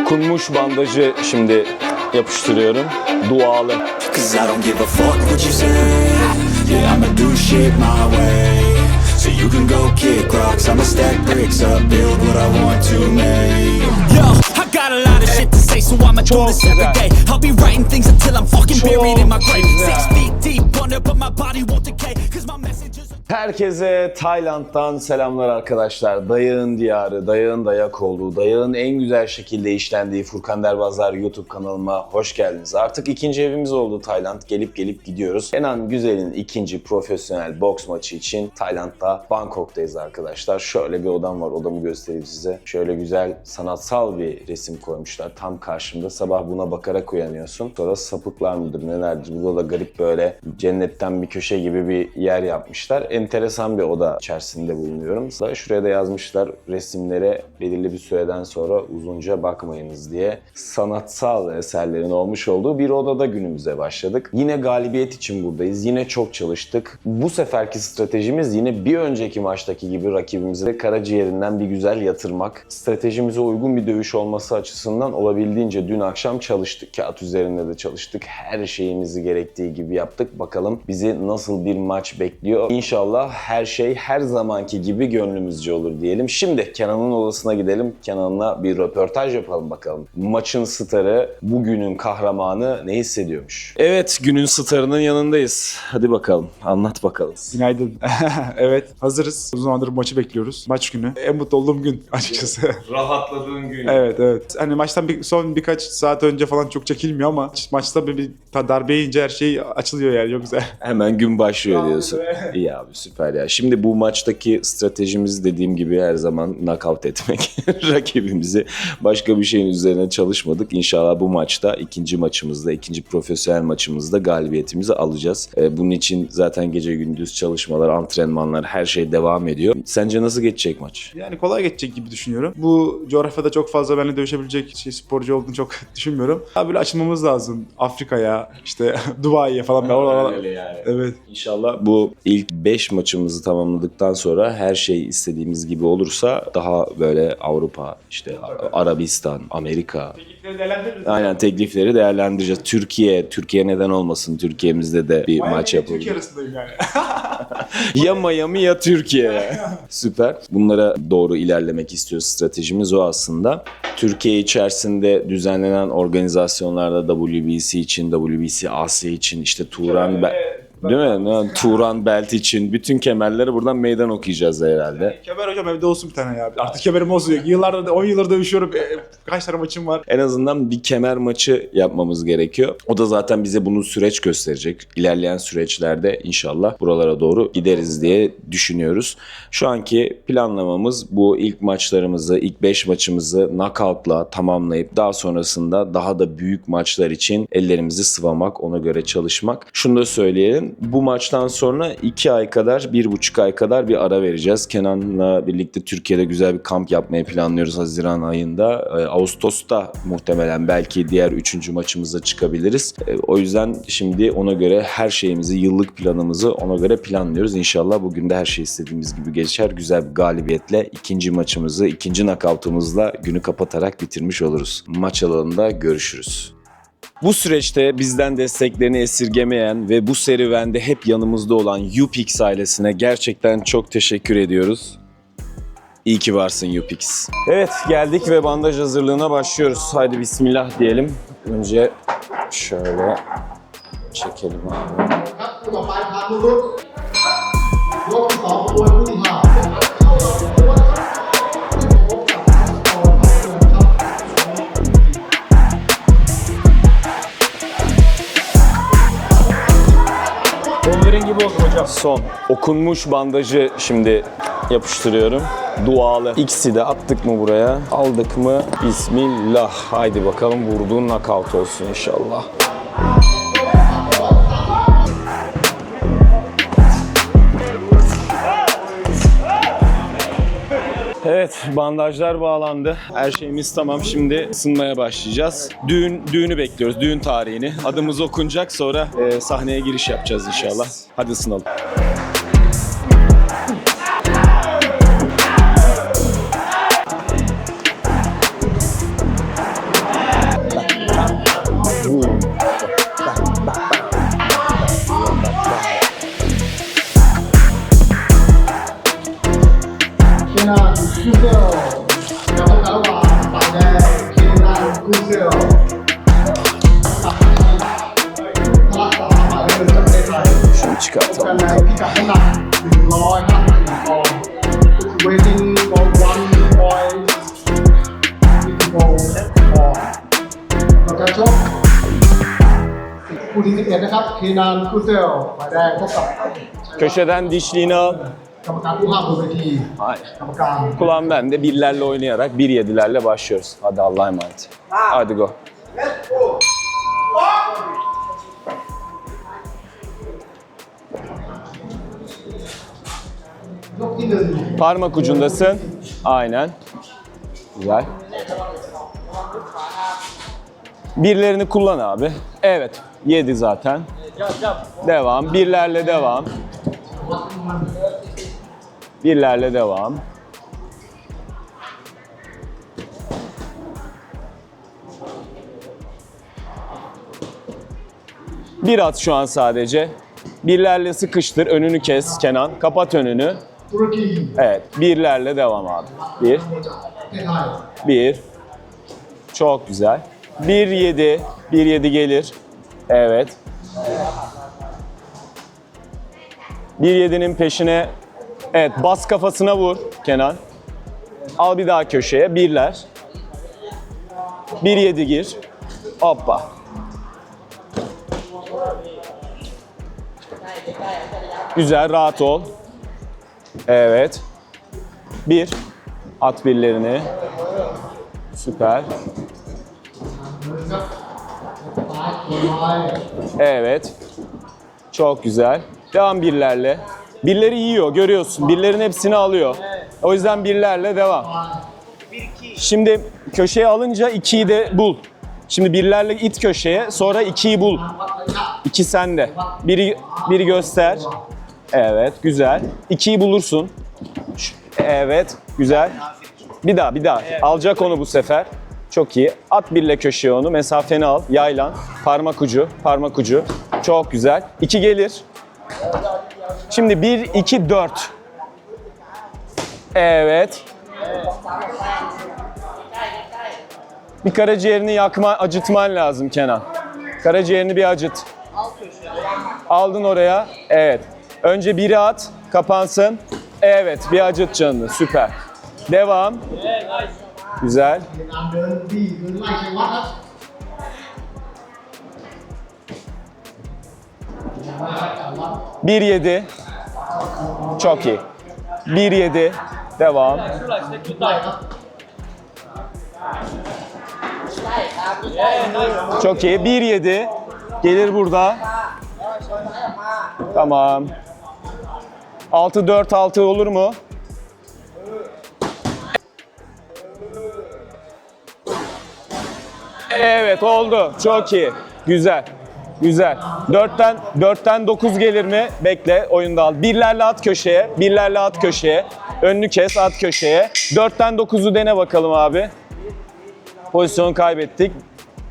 Okunmuş bandajı şimdi yapıştırıyorum. Dualı. Cause I don't give a fuck what you say. Yeah, I'ma do shit my way. So you can go kick rocks, I'ma stack bricks up, build what I want to make. Yo, I got a lot of shit to say, so I'ma do this every day. I'll be writing things until I'm fucking buried in my grave. Six feet deep under, but my body won't decay. Cause my messages are. Herkese Tayland'dan selamlar arkadaşlar. Dayağın diyarı, dayağın dayak olduğu, dayağın en güzel şekilde işlendiği Furkan Derbazlar YouTube kanalıma hoş geldiniz. Artık ikinci evimiz oldu Tayland. Gelip gelip gidiyoruz. Kenan Güzel'in ikinci profesyonel boks maçı için Tayland'da Bangkok'tayız arkadaşlar. Şöyle bir odam var, odamı göstereyim size. Şöyle güzel sanatsal bir resim koymuşlar. Tam karşımda sabah buna bakarak uyanıyorsun. Sonra sapıklar mıdır nelerdir? Burada da garip böyle cennetten bir köşe gibi bir yer yapmışlar. Enteresan bir oda içerisinde bulunuyorum. Şuraya da yazmışlar resimlere belirli bir süreden sonra uzunca bakmayınız diye. Sanatsal eserlerin olmuş olduğu bir odada günümüze başladık. Yine galibiyet için buradayız. Yine çok çalıştık. Bu seferki stratejimiz yine bir önceki maçtaki gibi rakibimizi karaciğerinden bir güzel yatırmak. Stratejimize uygun bir dövüş olması açısından olabildiğince dün akşam çalıştık. Kağıt üzerinde de çalıştık. Her şeyimizi gerektiği gibi yaptık. Bakalım bizi nasıl bir maç bekliyor. İnşallah her şey her zamanki gibi gönlümüzce olur diyelim. Şimdi Kenan'ın odasına gidelim. Kenan'la bir röportaj yapalım bakalım. Maçın starı, bugünün kahramanı ne hissediyormuş? Evet, günün starının yanındayız. Hadi bakalım, anlat bakalım. Günaydın. evet hazırız. Uzun zamandır maçı bekliyoruz. Maç günü. En mutlu olduğum gün açıkçası. Rahatladığın gün. evet evet. Hani maçtan bir, son birkaç saat önce falan çok çekilmiyor ama maçta bir, bir darbe yiyince her şey açılıyor yani çok güzel. Hemen gün başlıyor diyorsun. İyi abi süper ya. Şimdi bu maçtaki stratejimiz dediğim gibi her zaman knockout etmek. Rakibimizi başka bir şeyin üzerine çalışmadık. İnşallah bu maçta ikinci maçımızda, ikinci profesyonel maçımızda galibiyetimizi alacağız. Ee, bunun için zaten gece gündüz çalışmalar, antrenmanlar her şey devam ediyor. Sence nasıl geçecek maç? Yani kolay geçecek gibi düşünüyorum. Bu coğrafyada çok fazla benimle dövüşebilecek şey, sporcu olduğunu çok düşünmüyorum. Daha böyle açılmamız lazım. Afrika'ya, işte Dubai'ye falan. Ben oralara- yani. Evet. İnşallah bu ilk 5 maçımızı tamamladıktan sonra her şey istediğimiz gibi olursa daha böyle Avrupa, işte Arabistan, Amerika, Aynen teklifleri değerlendireceğiz. Türkiye, Türkiye neden olmasın? Türkiye'mizde de bir maç yapalım. Türkiye arasındayım yani. Ya Miami ya Türkiye. Süper. Bunlara doğru ilerlemek istiyoruz. Stratejimiz o aslında. Türkiye içerisinde düzenlenen organizasyonlarda WBC için, WBC Asya için, işte Turan Değil mi? Ne- Turan Belt için bütün kemerleri buradan meydan okuyacağız herhalde. Kemer hocam evde olsun bir tane ya. Artık kemerim olsun. Yıllardır, 10 yıldır dövüşüyorum. E, Kaç tane maçım var. En azından bir kemer maçı yapmamız gerekiyor. O da zaten bize bunu süreç gösterecek. İlerleyen süreçlerde inşallah buralara doğru gideriz diye düşünüyoruz. Şu anki planlamamız bu ilk maçlarımızı, ilk 5 maçımızı knockout'la tamamlayıp daha sonrasında daha da büyük maçlar için ellerimizi sıvamak, ona göre çalışmak. Şunu da söyleyelim. Bu maçtan sonra 2 ay kadar, 1,5 ay kadar bir ara vereceğiz. Kenan'la birlikte Türkiye'de güzel bir kamp yapmayı planlıyoruz Haziran ayında. Ee, Ağustos'ta muhtemelen belki diğer 3. maçımıza çıkabiliriz. Ee, O yüzden şimdi ona göre her şeyimizi, yıllık planımızı ona göre planlıyoruz. İnşallah bugün de her şey istediğimiz gibi geçer. Güzel bir galibiyetle ikinci maçımızı, ikinci knockout'umuzla günü kapatarak bitirmiş oluruz. Maç alanında görüşürüz. Bu süreçte bizden desteklerini esirgemeyen ve bu serüvende hep yanımızda olan Upix ailesine gerçekten çok teşekkür ediyoruz. İyi ki varsın Upix. Evet geldik ve bandaj hazırlığına başlıyoruz. Haydi bismillah diyelim. Önce şöyle çekelim abi. Son. Okunmuş bandajı şimdi yapıştırıyorum. Dualı. X'i de attık mı buraya? Aldık mı? Bismillah. Haydi bakalım vurduğun knockout olsun inşallah. Evet, bandajlar bağlandı. Her şeyimiz tamam. Şimdi ısınmaya başlayacağız. Düğün düğünü bekliyoruz. Düğün tarihini. Adımız okunacak. Sonra e, sahneye giriş yapacağız inşallah. Hadi ısınalım. 주세요. 영어 따라와 만날 기회나 주세요. Chica, tell me. Waiting for one point before four. เราจะชกคู่ที่11นะครับ คีนานคูเซลหมายแดงพบกับ Köşeden dişliğini al. กรรมการผู้ห้ามบนเวที Ay. กรรมการ Kulağım bende birlerle oynayarak 1-7'lerle başlıyoruz. Hadi Allah'a emanet. Hadi go. ยกที่หนึ่ง Parmak ucundasın. Aynen. Güzel. Birlerini kullan abi. Evet. Yedi zaten. Devam. Birlerle devam. Birlerle devam. Bir at şu an sadece. Birlerle sıkıştır, önünü kes Kenan. Kapat önünü. Evet, birlerle devam abi. Bir. Bir. Çok güzel. Bir yedi. Bir yedi gelir. Evet. Bir yedinin peşine Evet bas kafasına vur Kenan. Al bir daha köşeye. Birler. Bir yedi gir. Hoppa. Güzel rahat ol. Evet. Bir. At birlerini. Süper. Evet. Çok güzel. Devam birlerle. Birleri yiyor görüyorsun. Birlerin hepsini alıyor. O yüzden birlerle devam. Şimdi köşeye alınca ikiyi de bul. Şimdi birlerle it köşeye sonra ikiyi bul. İki sende. Biri, biri göster. Evet güzel. İkiyi bulursun. Ş- Evet güzel. Bir daha bir daha. Alacak onu bu sefer. Çok iyi. At birle köşeye onu. Mesafeni al. Yaylan. Parmak ucu. Parmak ucu. Çok güzel. İki gelir. Şimdi 1, 2, 4. Evet. Bir karaciğerini yakma, acıtman lazım Kenan. Karaciğerini bir acıt. Aldın oraya. Evet. Önce biri at, kapansın. Evet, bir acıt canını. Süper. Devam. Güzel. Bir yedi. Çok iyi. Bir yedi. Devam. Çok iyi. Bir yedi. Gelir burada. Tamam. 6-4-6 olur mu? Evet oldu. Çok iyi. Güzel. Güzel. Dörtten, dörtten dokuz gelir mi? Bekle oyunda al. Birlerle at köşeye. Birlerle at köşeye. Önünü kes at köşeye. Dörtten dokuzu dene bakalım abi. Pozisyon kaybettik.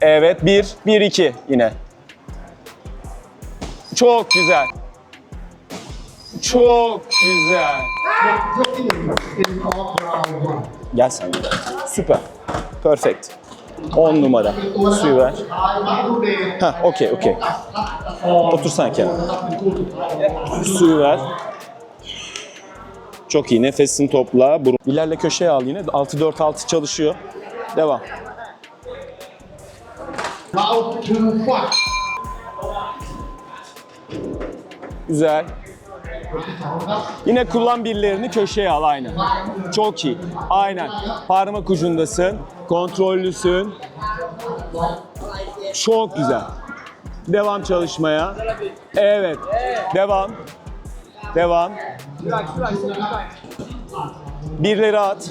Evet bir, bir iki yine. Çok güzel. Çok güzel. Gel sen. Süper. Perfect. 10 numara. Suyu ver. Ha, okey, okey. Otursan kenara. Suyu ver. Çok iyi. Nefesini topla. Burun. İlerle köşeye al yine. 6-4-6 çalışıyor. Devam. Güzel. Yine kullan birlerini köşeye al aynen. Çok iyi. Aynen. Parmak ucundasın. Kontrollüsün. Çok güzel. Devam çalışmaya. Evet. Devam. Devam. Birleri at.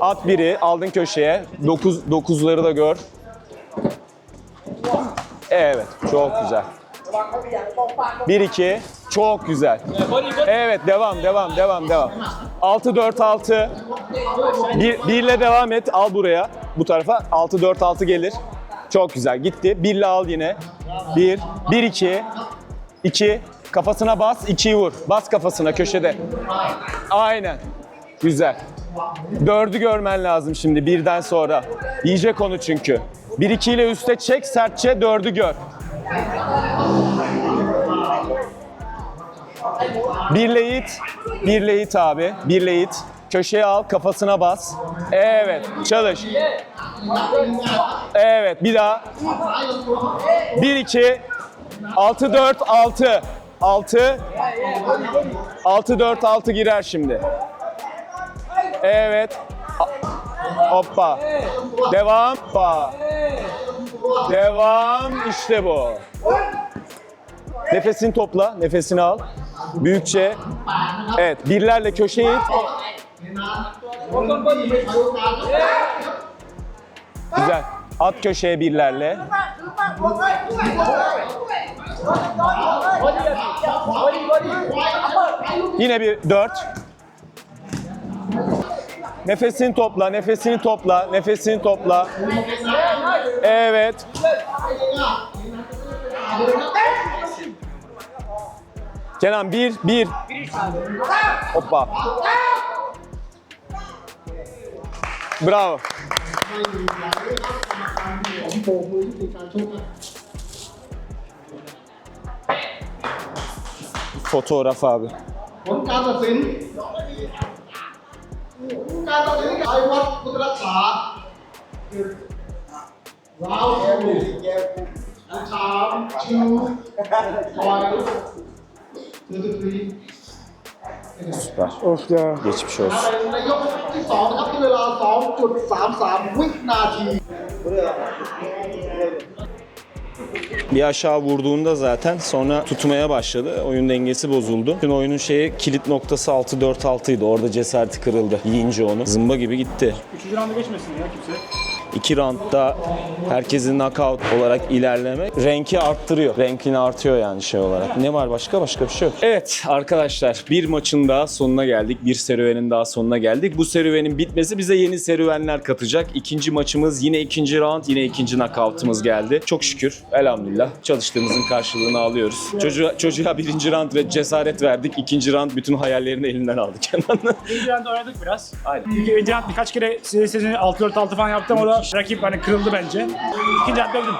At biri aldın köşeye. Dokuz, dokuzları da gör. Evet, çok güzel. 1 2 çok güzel. Evet, devam, devam, devam, devam. 6 4 6 bir, birle devam et. Al buraya. Bu tarafa 6 4 6 gelir. Çok güzel. Gitti. Birle al yine. 1 1 2 2 kafasına bas, 2'yi vur. Bas kafasına köşede. Aynen. Güzel. Dördü görmen lazım şimdi birden sonra. Yiyecek onu çünkü. Bir iki ile üste çek sertçe dördü gör. Birle it. Birle it abi. Birle it. Köşeye al, kafasına bas. Evet, çalış. Evet, bir daha. 1 2 6 4 6 6 6 4 6 girer şimdi. Evet. Hoppa. Devam. Hoppa. Devam. İşte bu. Nefesini topla, nefesini al. Büyükçe. Evet, birlerle köşeye. Güzel. At köşeye birlerle. Yine bir dört. Nefesini topla, nefesini topla, nefesini topla. Evet. Kenan bir, bir. Hoppa. Bravo. โบกมือที่เป็นการชกนะ Fotoğraf abi. ผลการตัดสินการตัดสินไอวัดพุทธรักษา ลาวสูชามชิวคอยเดือนทรี Süper. Of ya. Geçmiş olsun. ในยกที่สองนะครับที่เวลา 2.33 วินาที Bir aşağı vurduğunda zaten sonra tutmaya başladı. Oyun dengesi bozuldu. Bütün oyunun şeyi kilit noktası 6-4-6 idi. Orada cesareti kırıldı. Yiyince onu. Zımba gibi gitti. Üçüncü rounda geçmesin ya kimse. İki roundda herkesin knockout olarak ilerlemek renki arttırıyor. Renkini artıyor yani şey olarak. Ne var başka? Başka bir şey yok. Evet arkadaşlar bir maçın daha sonuna geldik. Bir serüvenin daha sonuna geldik. Bu serüvenin bitmesi bize yeni serüvenler katacak. İkinci maçımız yine ikinci round, yine ikinci knockout'ımız geldi. Çok şükür elhamdülillah çalıştığımızın karşılığını alıyoruz. Çocuğa, çocuğa birinci round ve cesaret verdik. İkinci round bütün hayallerini elinden aldı Kenan'ın. İlk round oynadık biraz. Aynen. İlk ikinci round birkaç kere sezonu 6-4-6 falan yaptım. O da rakip hani kırıldı bence. İkinci round dövdüm.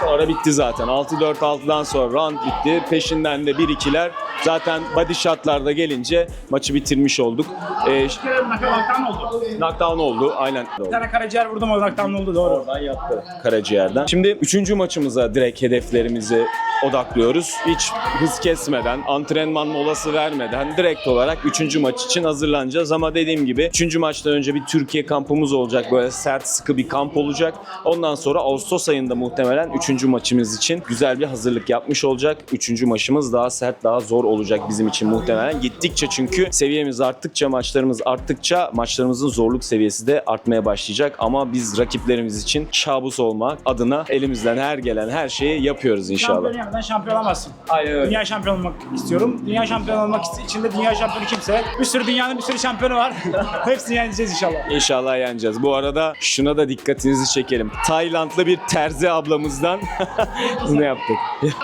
Sonra bitti zaten. 6-4-6'dan sonra round bitti. Peşinden de 1-2'ler. Zaten body shot'larda gelince maçı bitirmiş olduk. Ee, Bir kere knockdown oldu. knockdown oldu. Aynen. Bir tane karaciğer vurdum o knockdown oldu doğru. Oradan yattı. Karaciğerden. Şimdi üçüncü maçımıza direkt hedeflerimizi odaklıyoruz. Hiç hız kesmeden, antrenman molası vermeden direkt olarak üçüncü maç için hazırlanacağız. Ama dediğim gibi üçüncü maçtan önce bir Türkiye kampımız olacak. Böyle sert sıkı bir kamp olacak. Ondan sonra Ağustos ayında muhtemelen üçüncü maçımız için güzel bir hazırlık yapmış olacak. Üçüncü maçımız daha sert, daha zor olacak bizim için muhtemelen. Gittikçe çünkü seviyemiz arttıkça, maçlarımız arttıkça maçlarımızın zorluk seviyesi de artmaya başlayacak. Ama biz rakiplerimiz için kabus olmak adına elimizden her gelen her şeyi yapıyoruz inşallah. Şampiyon yapmadan şampiyon olamazsın. Aynen öyle. Dünya şampiyonu olmak istiyorum. Dünya şampiyonu olmak için de dünya şampiyonu kimse. Bir sürü dünyanın bir sürü şampiyonu var. Hepsini yeneceğiz inşallah. İnşallah yeneceğiz. Bu arada şuna da dikkatinizi çekelim. Taylandlı bir terzi ablamızdan ne yaptık?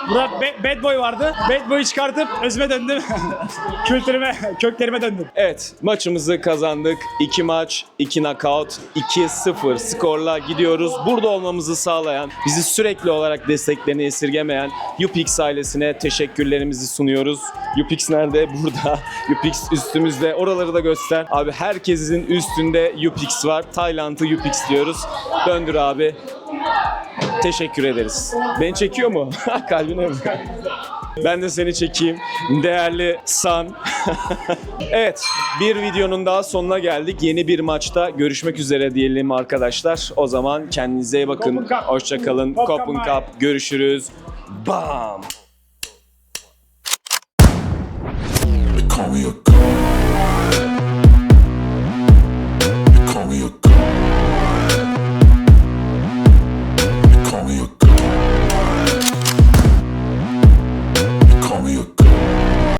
Burada ba- bad boy vardı. Bad boy'u çıkartıp özüme döndüm. Kültürüme, köklerime döndüm. Evet maçımızı kazandık. 2 maç, 2 knockout, 2-0 skorla gidiyoruz. Burada olmamızı sağlayan, bizi sürekli olarak desteklerini esirgemeyen Yupix ailesine teşekkürlerimizi sunuyoruz. Yupix nerede? Burada. Yupix üstümüzde. Oraları da göster. Abi herkesin üstünde Yupix var. Tayland'ı Yupix diyoruz. Döndür abi. Teşekkür ederiz. Beni çekiyor mu? Kalbine bak. Ben de seni çekeyim. Değerli San. evet, bir videonun daha sonuna geldik. Yeni bir maçta görüşmek üzere diyelim arkadaşlar. O zaman kendinize iyi bakın. Copen Cup. Hoşça kalın. Copen Copen Cup. Cup. Görüşürüz. Bam.